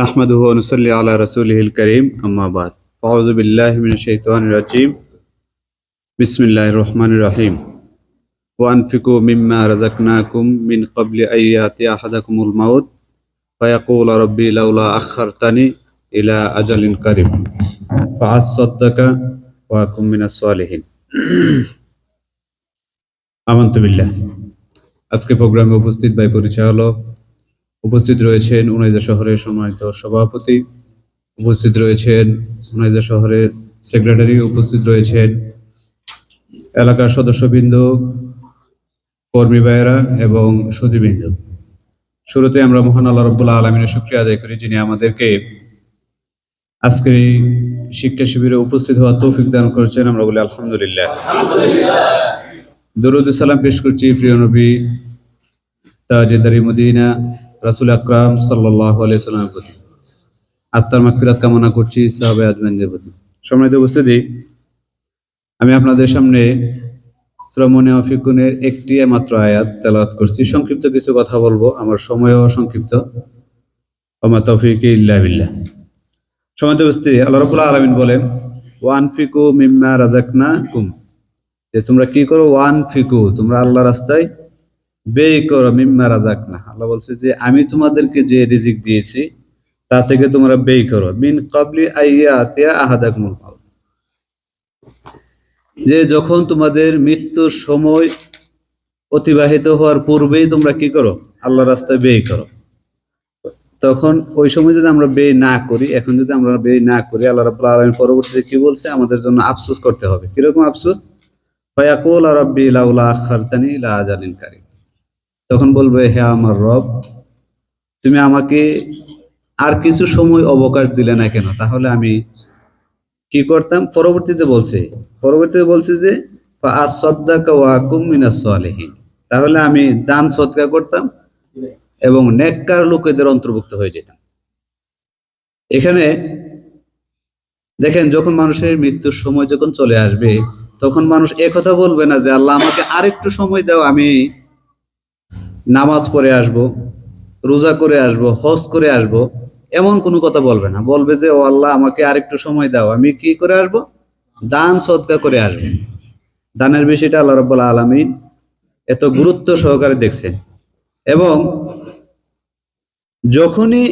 نحمده ونصلي على رسوله الكريم أما بعد أعوذ بالله من الشيطان الرجيم بسم الله الرحمن الرحيم وأنفقوا مما رزقناكم من قبل أن يأتي أحدكم الموت فيقول ربي لولا أخرتني إلى أجل قريب فأصدق وأكن من الصالحين আমন্ত বিল্লাহ আজকে প্রোগ্রামে উপস্থিত বাই পরিচালক উপস্থিত রয়েছেন উনাইজা শহরের সম্মানিত সভাপতি, উপস্থিত রয়েছেন উনাইজা শহরের সেক্রেটারি, উপস্থিত রয়েছেন এলাকার সদস্যবৃন্দ, কর্মী ভাইয়েরা এবং সুদীবৃন্দ শুরুতে আমরা মহান আল্লাহ রব্বুল্লাহ আলমিনের শুক্রিয়া আদায় করি যিনি আমাদেরকে আজকের এই শিক্ষা শিবিরে উপস্থিত হওয়ার তৌফিক দান করেছেন। আমরা বলি আলহামদুলিল্লাহ। দরুদ সালাম পেশ করছি প্রিয় নবী তাজেদারি মদিনা রাসুল আকরাম সাল্লাহ আলিয়া সাল্লামের প্রতি। আত্মার মাকফিরাত কামনা করছি সাহাবে আজমানদের প্রতি। সম্মানিত উপস্থিতি, আমি আপনাদের সামনে শ্রমণে অফিকুনের একটি মাত্র আয়াত তেলাওয়াত করছি। সংক্ষিপ্ত কিছু কথা বলব, আমার সময়ও সংক্ষিপ্ত। আমা তৌফিক ইল্লা বিল্লাহ। উপস্থিতি, আল্লাহ রাব্বুল আলামিন বলেন ওয়ান ফিকু মিম্মা রাজাকনা কুম যে তোমরা কি করো? ওয়ান ফিকু তোমরা আল্লাহ রাস্তায় ব্যয় করো মিম্মা রাজাক না আল্লাহ বলছে যে, আমি তোমাদেরকে যে রিজিক দিয়েছি, তা থেকে তোমরা ব্যয় করো। মিন আইয়া আহাদাক মুল যে যখন তোমাদের মৃত্যুর সময় অতিবাহিত হওয়ার পূর্বেই তোমরা কি করো? আল্লাহ রাস্তায় ব্যয় করো। তখন ওই সময় যদি আমরা ব্যয় না করি, এখন যদি আমরা ব্যয় না করি, আল্লাহ রাব্বুল আলামিন পরবর্তীতে কি বলছে? আমাদের জন্য আফসোস করতে হবে। কীরকম আফসোস? ফায়াকুল রাব্বি লাউলা আখারতানি ইলা আজালিন কারিম। তখন বলবে, হে আমার রব, তুমি আমাকে আর কিছু সময় অবকাশ দিলে না কেন? তাহলে আমি কি করতাম? পরবর্তীতে বলছে পরবর্তীতে বলছে যে তাহলে আমি দান সৎকা করতাম এবং নেককার লোকেদের অন্তর্ভুক্ত হয়ে যেতাম। এখানে দেখেন, যখন মানুষের মৃত্যুর সময় যখন চলে আসবে, তখন মানুষ কথা বলবে না যে, আল্লাহ আমাকে আরেকটু সময় দাও, আমি নামাজ পড়ে আসব, রোজা করে আসব, হজ করে আসব, এমন কোনো কথা বলবে না। বলবে যে, ও আল্লাহ, আমাকে আরেকটু সময় দাও, আমি কি করে আসব? দান, সদকা করে আসব। দানের বিষয়টা আল্লাহ রব্বুল আলমিন এত গুরুত্ব সহকারে দেখছেন এবং যখনই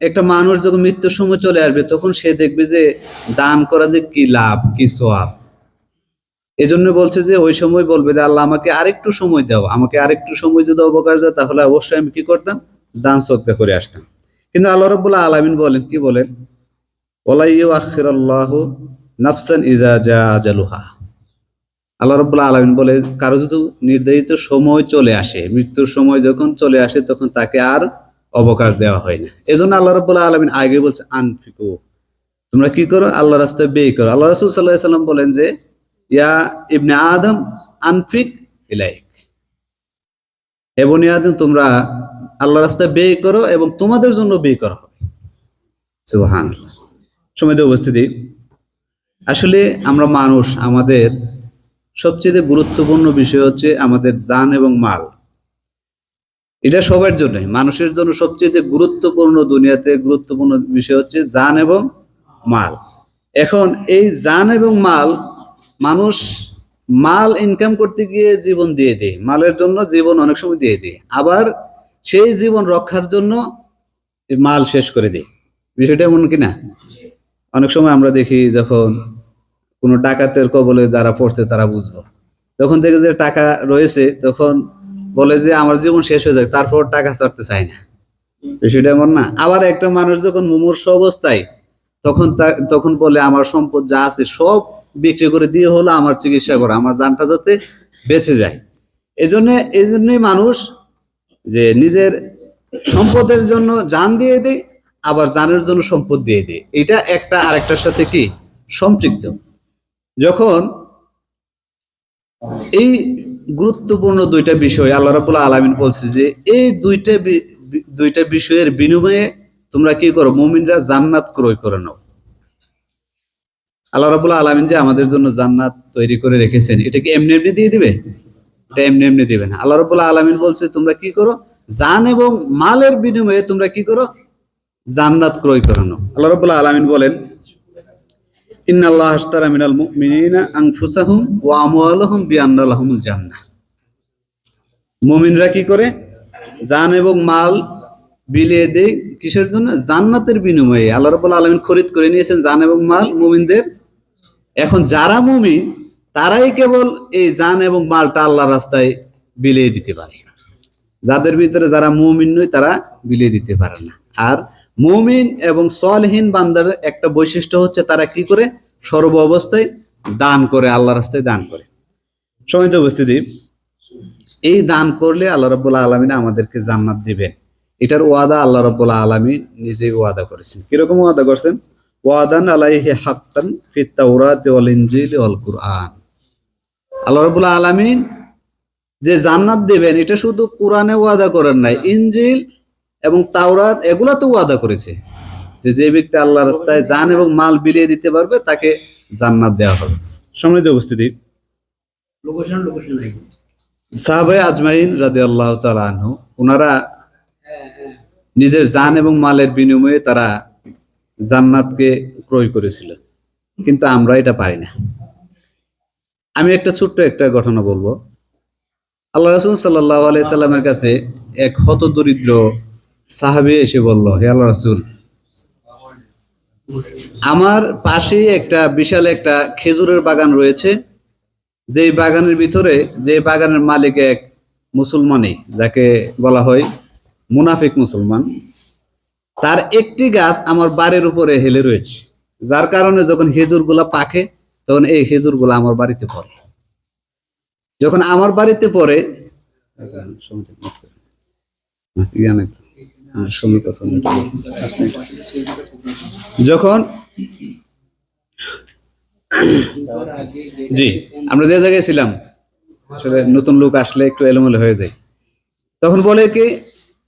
একটা মানুষ যখন মৃত্যুর সময় চলে আসবে, তখন সে দেখবে যে, দান করা যে কি লাভ, কি সোয়াব এজন্য বলছে যে ওই সময় বলবে যে আল্লাহ আমাকে আরেকটু সময় দাও, আমাকে আরেকটু সময় যদি অবকাশ দেয় তাহলে অবশ্যই আমি কি করতাম? দান সৎকা করে আসতাম। কিন্তু আল্লাহ রব্বুল্লাহ আলামিন বলেন, কি বলেন? ওলাইউ আখির আল্লাহ নাফসান ইজা আল্লাহ রব্বুল্লাহ আলামিন বলে, কারও যদি নির্ধারিত সময় চলে আসে, মৃত্যুর সময় যখন চলে আসে তখন তাকে আর অবকাশ দেওয়া হয় না। এজন্য আল্লাহ রব্বুল্লাহ আলামিন আগে বলছে, আনফিকু। তোমরা কি করো? আল্লাহ রাস্তায় ব্যয় করো। আল্লাহ রাসুল সাল্লাহ সাল্লাম বলেন যে ইয়া ইবনে আদম আনফিক ইলাইক হে বনি আদম, তোমরা আল্লাহ রাস্তায় ব্যয় করো এবং তোমাদের জন্য ব্যয় করা হবে। সুবহান সময় উপস্থিতি। আসলে আমরা মানুষ, আমাদের সবচেয়ে গুরুত্বপূর্ণ বিষয় হচ্ছে আমাদের জান এবং মাল। এটা সবার জন্য মানুষের জন্য সবচেয়ে গুরুত্বপূর্ণ দুনিয়াতে গুরুত্বপূর্ণ বিষয় হচ্ছে জান এবং মাল। এখন এই জান এবং মাল মানুষ মাল ইনকাম করতে গিয়ে জীবন দিয়ে দেয়। মালের জন্য জীবন অনেক সময় দিয়ে দেয়। আবার সেই জীবন রক্ষার জন্য মাল শেষ করে দেয়। বিষয়টা এমন কিনা? অনেক সময় আমরা দেখি যখন কোনো ডাকাতের কবলে যারা পড়ছে তারা বুঝব। তখন দেখে যে টাকা রয়েছে, তখন বলে যে আমার জীবন শেষ হয়ে যাক, তারপর টাকা ছাড়তে চায় না। বিষয়টা এমন না। আবার একটা মানুষ যখন মুমূর্ষ অবস্থায়, তখন তখন বলে, আমার সম্পদ যা আছে সব বিক্রি করে দিয়ে হলো আমার চিকিৎসা করা, আমার জানটা যাতে বেঁচে যায়। এই জন্য এই জন্যই মানুষ যে নিজের সম্পদের জন্য জান দিয়ে দেয়, আবার জানের জন্য সম্পদ দিয়ে দেয়। এটা একটা, আরেকটার সাথে কি? সম্পৃক্ত। যখন এই গুরুত্বপূর্ণ দুইটা বিষয় আল্লাহ রাবুল্লাহ আলমিন বলছে যে, এই দুইটা দুইটা বিষয়ের বিনিময়ে তোমরা কি করো? মুমিনরা জান্নাত ক্রয় করে নাও। আল্লাহ রাবুল্লাহ আলমিন যে আমাদের জন্য জান্নাত তৈরি করে রেখেছেন, এটা কি এমনি এমনি দিয়ে দিবে? এটা এমনি এমনি দিবে না। আল্লাহ রাবুল্লাহ আলমিন বলছে, তোমরা কি করো? জান এবং মালের বিনিময়ে তোমরা কি করো? জান্নাত ক্রয় করে নাও। আল্লাহ রাবুল্লাহ আলমিন বলেন ইন্নাল্লাহ আশতারা মিনাল মুমিনিনা আনফুসাহুম ওয়া আমওয়ালাহুম বিআন্না লাহুমুল জান্নাহ। মুমিনরা কি করে? জান এবং মাল বিলিয়ে দেয় কিসের জন্য? জান্নাতের বিনিময়ে। আল্লাহ রাব্বুল আলামিন খরিদ করে নিয়েছেন জান এবং মাল মুমিনদের। এখন যারা মুমিন, তারাই কেবল এই জান এবং মালটা আল্লাহর রাস্তায় বিলিয়ে দিতে পারে যাদের ভিতরে যারা মুমিন নয়, তারা বিলিয়ে দিতে পারে না। আর মুমিন এবং সলহীন বান্দার একটা বৈশিষ্ট্য হচ্ছে, তারা কি করে? সর্ব অবস্থায় দান করে আল্লাহ রাস্তায় দান করে। সমিত উপস্থিতি, এই দান করলে আল্লাহ রব্বুল্লাহ আলমিন আমাদেরকে জান্নাত দিবেন। এটার ওয়াদা আল্লাহ রব্বুল্লাহ আলমিন নিজেই ওয়াদা করেছেন। কীরকম ওয়াদা করছেন? ওয়াদান আলাইহি হাক্কান ফিত তাওরাত ওয়াল ইনজিল ওয়াল কুরআন। আল্লাহ রব্বুল্লাহ আলমিন যে জান্নাত দেবেন এটা শুধু কোরআনে ওয়াদা করেন নাই ইনজিল এবং তাওরাত এগুলা তো ওয়াদা করেছে। যে যে ব্যক্তি আল্লাহ রাস্তায় জান এবং মাল বিলিয়ে দিতে পারবে তাকে জান্নাত দেওয়া হবে। সমৃদ্ধ উপস্থিতি। সাহাবাই আজমাইন রাদে আল্লাহ আনহু ওনারা নিজের জান এবং মালের বিনিময়ে তারা জান্নাতকে ক্রয় করেছিল। কিন্তু আমরা এটা পারি না। আমি একটা ছোট্ট একটা ঘটনা বলব। আল্লাহ রসুল সাল্লাহ আলাইসাল্লামের কাছে এক হত দরিদ্র সাহাবি এসে বলল, হে আল্লাহ রসুল, আমার পাশেই একটা বিশাল একটা খেজুরের বাগান রয়েছে। যে বাগানের ভিতরে, যে বাগানের মালিক এক মুসলমানই, যাকে বলা হয় মুনাফিক মুসলমান। তার একটি গাছ আমার বাড়ির উপরে হেলে রয়েছে। যার কারণে যখন খেজুরগুলা পাকে তখন এই খেজুরগুলা আমার বাড়িতে পড়ে। যখন আমার বাড়িতে পড়ে যখন জি। আমরা যে জায়গায় ছিলাম আসলে নতুন লোক আসলে একটু এলোমেলো হয়ে যায়। তখন বলে কি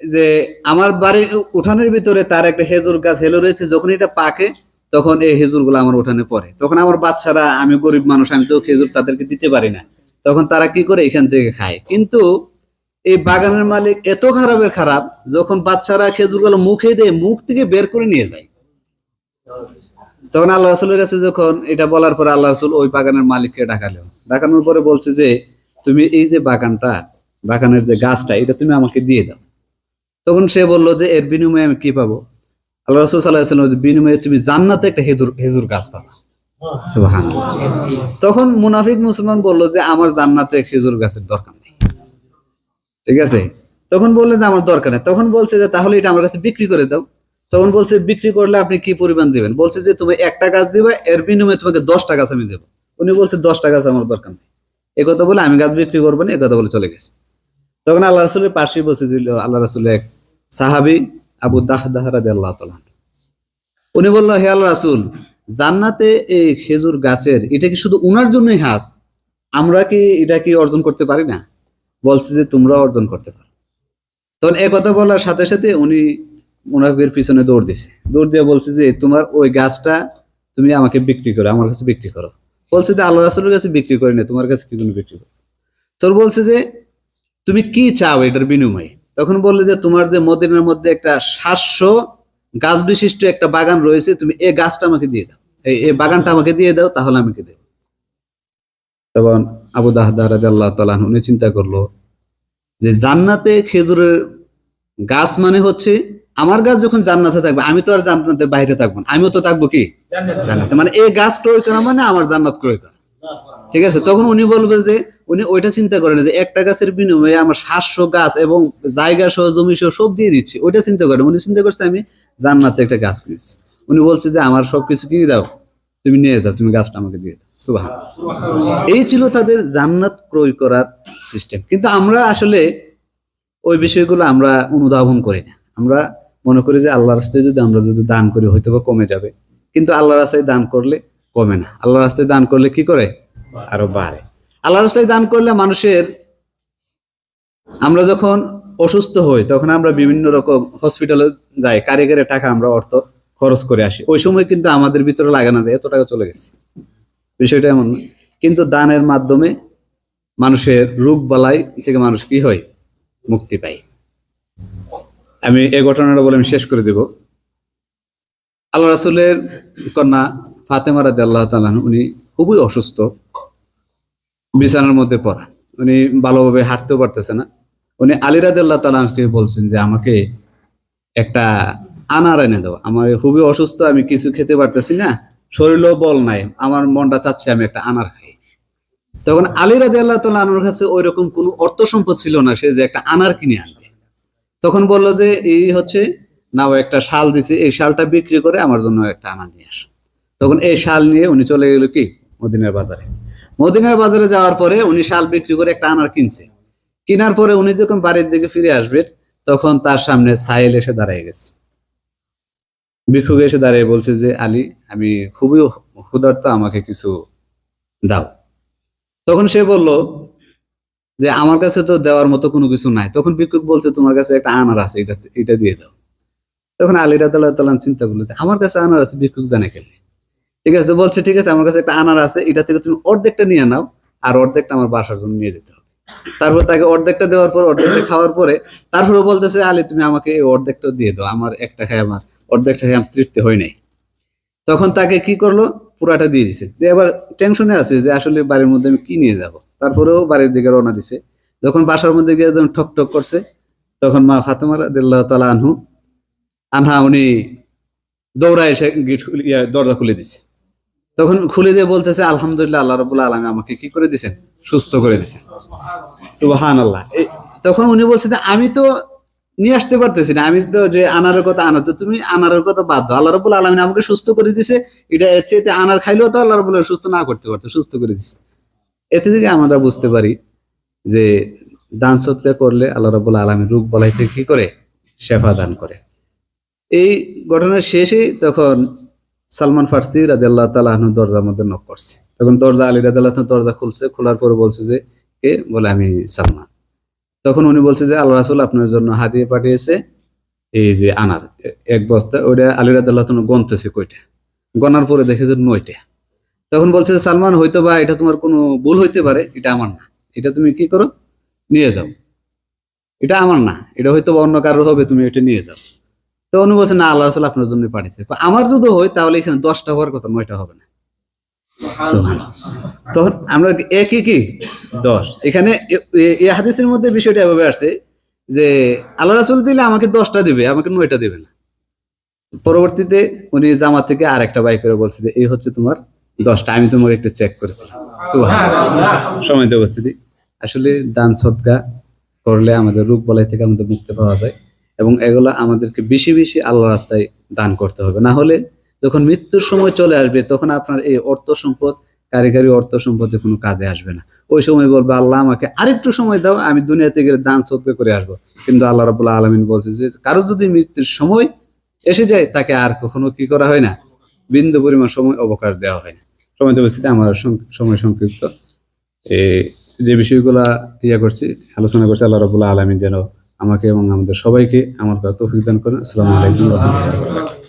যে আমার বাড়ির উঠানের ভিতরে তার একটা হেজুর গাছ হেলো রয়েছে, যখন এটা পাকে, তখন এই হেজুরগুলো আমার উঠানে পড়ে। তখন আমার বাচ্চারা, আমি গরিব মানুষ, আমি তো খেজুর তাদেরকে দিতে পারি না। তখন তারা কি করে? এখান থেকে খায়। কিন্তু এই বাগানের মালিক এত খারাপের খারাপ, যখন বাচ্চারা খেজুরগুলো মুখে দেয় মুখ থেকে বের করে নিয়ে যায়। তখন আল্লাহ রাসুলের কাছে যখন এটা বলার পরে আল্লাহ রাসুল ওই বাগানের মালিককে ডাকালো। ডাকানোর পরে বলছে যে, তুমি এই যে বাগানটা, বাগানের যে গাছটা, এটা তুমি আমাকে দিয়ে দাও। তখন সে বলল যে, এর বিনিময়ে আমি কি পাবো? আল্লাহ রসুল সাল্লাহ বিনিময়ে, তুমি জান্নাতে একটা হেজুর হেজুর গাছ পাবা। তখন মুনাফিক মুসলমান বলল যে, আমার জান্নাতে খেজুর গাছের দরকার নেই। ঠিক আছে? তখন বললে যে, আমার দরকার নেই। তখন বলছে যে, তাহলে এটা আমার কাছে বিক্রি করে দাও। তখন বলছে, বিক্রি করলে আপনি কি পরিমাণ দিবেন? বলছে যে, তুমি একটা গাছ দিবা, এর বিনিময়ে তোমাকে দশটা গাছ আমি দেবো। উনি বলছে, দশটা গাছ আমার দরকার নেই। এ কথা বলে আমি গাছ বিক্রি করব না, এ কথা বলে চলে গেছে। তখন আল্লাহ রসুলের পাশেই বসেছিল আল্লাহ রসুলের এক সাহাবি আবু দাহ দাহরাদ আল্লাহ তালান উনি বলল, হে রাসুল, জান্নাতে এই খেজুর গাছের, এটা কি শুধু উনার জন্যই হাস? আমরা কি এটা কি অর্জন করতে পারি না? বলছে যে তোমরা অর্জন করতে পারো। তখন এ কথা বলার সাথে সাথে উনি মুনাফিকের পিছনে দৌড় দিছে। দৌড় দিয়ে বলছে যে, তোমার ওই গাছটা তুমি আমাকে বিক্রি করো, আমার কাছে বিক্রি করো। বলছে যে আল্লাহ রাসুলের কাছে বিক্রি করে না, তোমার কাছে কি জন্য বিক্রি করো তোর বলছে যে, তুমি কি চাও এটার বিনিময়ে? তখন বললে যে তোমার যে মদিনার মধ্যে একটা সাতশো গাছ বিশিষ্ট একটা বাগান রয়েছে তুমি এই গাছটা আমাকে দিয়ে দাও। এই বাগানটা আমাকে দিয়ে দাও তাহলে আমাকে দেব। তখন আবু দাহদার আল্লাহ তালান উনি চিন্তা করল যে জান্নাতে খেজুরের গাছ মানে হচ্ছে আমার গাছ যখন জান্নাতে থাকবে আমি তো আর জান্নাতের বাইরে থাকব না আমিও তো থাকব কি? জান্নাতে। মানে এই গাছ ক্রয় করা মানে আমার জান্নাত ক্রয় করা। ঠিক আছে? তখন উনি বলবে যে, উনি ওইটা চিন্তা করেন যে, একটা গাছের বিনিময়ে আমার সাতশো গাছ এবং জায়গা সহ, জমি সহ সব দিয়ে দিচ্ছি। ওইটা চিন্তা করেন উনি চিন্তা করছে, আমি জান্নাতে একটা গাছ কিনেছি। উনি বলছে যে, আমার সবকিছু কি দাও। তুমি নিয়ে যাও, তুমি গাছটা আমাকে দিয়ে দাও। সুবাহ এই ছিল তাদের জান্নাত ক্রয় করার সিস্টেম। কিন্তু আমরা আসলে ওই বিষয়গুলো আমরা অনুধাবন করি না। আমরা মনে করি যে আল্লাহ রাস্তায় যদি আমরা যদি দান করি হয়তো বা কমে যাবে। কিন্তু আল্লাহ রাস্তায় দান করলে কমে না। আল্লাহ রাস্তায় দান করলে কি করে? আরও বাড়ে। আল্লাহ রাস্তায় দান করলে মানুষের আমরা যখন অসুস্থ হই তখন আমরা বিভিন্ন রকম হসপিটালে যাই কারিগরে টাকা আমরা অর্থ খরচ করে আসি। ওই সময় কিন্তু আমাদের ভিতরে লাগে না যে এত টাকা চলে গেছে। বিষয়টা এমন না। কিন্তু দানের মাধ্যমে মানুষের রোগ বালাই থেকে মানুষ কি হয়? মুক্তি পায়। আমি এই ঘটনাটা বলে আমি শেষ করে দেব। আল্লাহ রাসুলের কন্যা ফাতেমা রাদি আল্লাহ তালান উনি খুবই অসুস্থ। বিছানার মধ্যে পড়া। উনি ভালোভাবে হাঁটতেও পারতেছে না। উনি আলী রাজি আল্লাহ তালাকে বলছেন যে, আমাকে একটা আনার এনে দাও। আমার খুবই অসুস্থ, আমি কিছু খেতে পারতেছি না। শরীরেও বল নাই। আমার মনটা চাচ্ছে আমি একটা আনার খাই। তখন আলী রাজি আল্লাহ তালা আনার কাছে ওই রকম কোনো অর্থ সম্পদ ছিল না, সে যে একটা আনার কিনে আনবে। তখন বলল যে, এই হচ্ছে না একটা শাল দিছে। এই শালটা বিক্রি করে আমার জন্য একটা আনার নিয়ে আসো। তখন এই শাল নিয়ে উনি চলে গেল কি? মদিনার বাজারে। মদিনার বাজারে যাওয়ার পরে উনি শাল বিক্রি করে একটা আনার কিনছে। কেনার পরে উনি যখন বাড়ির দিকে ফিরে আসবেন তখন তার সামনে সাহেল এসে দাঁড়িয়ে গেছে। ভিক্ষুক এসে দাঁড়িয়ে বলছে যে, আলী, আমি খুবই ক্ষুধার্ত, আমাকে কিছু দাও। তখন সে বলল যে, আমার কাছে তো দেওয়ার মতো কোনো কিছু নাই। তখন ভিক্ষুক বলছে, তোমার কাছে একটা আনার আছে, এটা এটা দিয়ে দাও। তখন আলী তালান চিন্তা করল যে, আমার কাছে আনার আছে, ভিক্ষুক জানে কেন ঠিক আছে বলছে, ঠিক আছে, আমার কাছে একটা আনার আছে, এটা থেকে তুমি অর্ধেকটা নিয়ে নাও, আর অর্ধেকটা আমার বাসার জন্য নিয়ে যেতে হবে। তারপর তাকে অর্ধেকটা দেওয়ার পর, অর্ধেকটা খাওয়ার পরে তারপরে বলতেছে, আলী, তুমি আমাকে এই অর্ধেকটা দিয়ে দাও, আমার একটা খাই, আমার অর্ধেকটা খায় আমার তৃপ্তি হয় নাই। তখন তাকে কি করল? পুরাটা দিয়ে দিছে। এবার টেনশনে আছে যে, আসলে বাড়ির মধ্যে আমি কি নিয়ে যাব? তারপরেও বাড়ির দিকে রওনা দিছে। যখন বাসার মধ্যে গিয়ে যখন ঠক ঠক করছে, তখন মা ফাতেমা রাদিয়াল্লাহু তাআলা আনহু, আনহা উনি দৌড়ায় এসে গিট দরজা খুলে দিছে। তখন খুলে দিয়ে বলতেছে আলহামদুলিল্লাহ আল্লাহ রবুল্লা আলমী আমাকে কি করে দিছেন সুস্থ করে দিছেন সুবাহান আল্লাহ তখন উনি বলছে যে আমি তো নিয়ে আসতে পারতেছি না। আমি তো যে আনারের কথা আনা তো তুমি আনারের কথা বাদ দাও। আল্লাহ রবুল্লা আলমিন আমাকে সুস্থ করে দিছে এটা এর চাইতে আনার খাইলেও তো আল্লাহ রবুল্লাহ সুস্থ না করতে পারতো সুস্থ করে দিছে এতে থেকে আমরা বুঝতে পারি যে দান সৎকার করলে আল্লাহ রবুল্লা আলমী রোগ বলাইতে কি করে? শেফা দান করে। এই ঘটনার শেষে তখন সালমান ফার্সি রাজি আল্লাহ তালাহনু দরজার মধ্যে নক করছে। তখন দরজা আলী রাজি আল্লাহ দরজা খুলছে, খোলার পরে বলছে যে, কে? বলে, আমি সালমান। তখন উনি বলছে যে, আল্লাহ রাসুল আপনার জন্য হাতিয়ে পাঠিয়েছে। এই যে আনার, এক বস্তা, ওইটা আলী রাজি আল্লাহ গনতেছে কয়টা? গনার পরে দেখে যে নয়টা। তখন বলছে যে, সালমান হয়তো বা এটা তোমার কোনো ভুল হইতে পারে, এটা আমার না। এটা তুমি কি করো? নিয়ে যাও। এটা আমার না। এটা হয়তো অন্য কারোর হবে, তুমি এটা নিয়ে যাও। তো উনি বলছে না আল্লাহ রাসুল আপনার জন্য পাঠিয়েছে। আমার যদি হয় তাহলে এখানে দশটা হওয়ার কথা নয়টা হবে না। তখন আমরা একই কি? দশ। এখানে এ- হাদিসের মধ্যে বিষয়টা এভাবে আসছে যে আল্লাহ রাসুল দিলে আমাকে দশটা দিবে আমাকে নয়টা দিবে না। পরবর্তীতে উনি জামা থেকে আর একটা বাই করে বলছে যে এই হচ্ছে তোমার দশটা আমি তোমাকে একটু চেক করেছি। সময় উপস্থিতি। আসলে দান সদকা করলে আমাদের রোগ বলাই থেকে আমাদের মুক্তি পাওয়া যায়। এবং এগুলা আমাদেরকে বেশি বেশি আল্লাহ রাস্তায় দান করতে হবে। না হলে যখন মৃত্যুর সময় চলে আসবে, তখন আপনার এই অর্থ সম্পদ, কারিগরি অর্থ সম্পদে কোনো কাজে আসবে না। ওই সময় বলবে, আল্লাহ আমাকে আরেকটু সময় দাও, আমি দুনিয়াতে গেলে দান সদকা করে আসব। কিন্তু আল্লাহ রাবুল্লাহ আলমিন বলছে যে, কারও যদি মৃত্যুর সময় এসে যায়, তাকে আর কখনো কি করা হয় না? বিন্দু পরিমাণ সময় অবকাশ দেওয়া হয় না। সময় উপস্থিতি, আমার সময় সংক্ষিপ্ত। যে বিষয়গুলা ইয়া করছি, আলোচনা করছি, আল্লাহ রাবুল্লাহ আলমিন যেন আমাকে এবং আমাদের সবাইকে আমার তৌফিক দান করেন। আসসালামু আলাইকুম।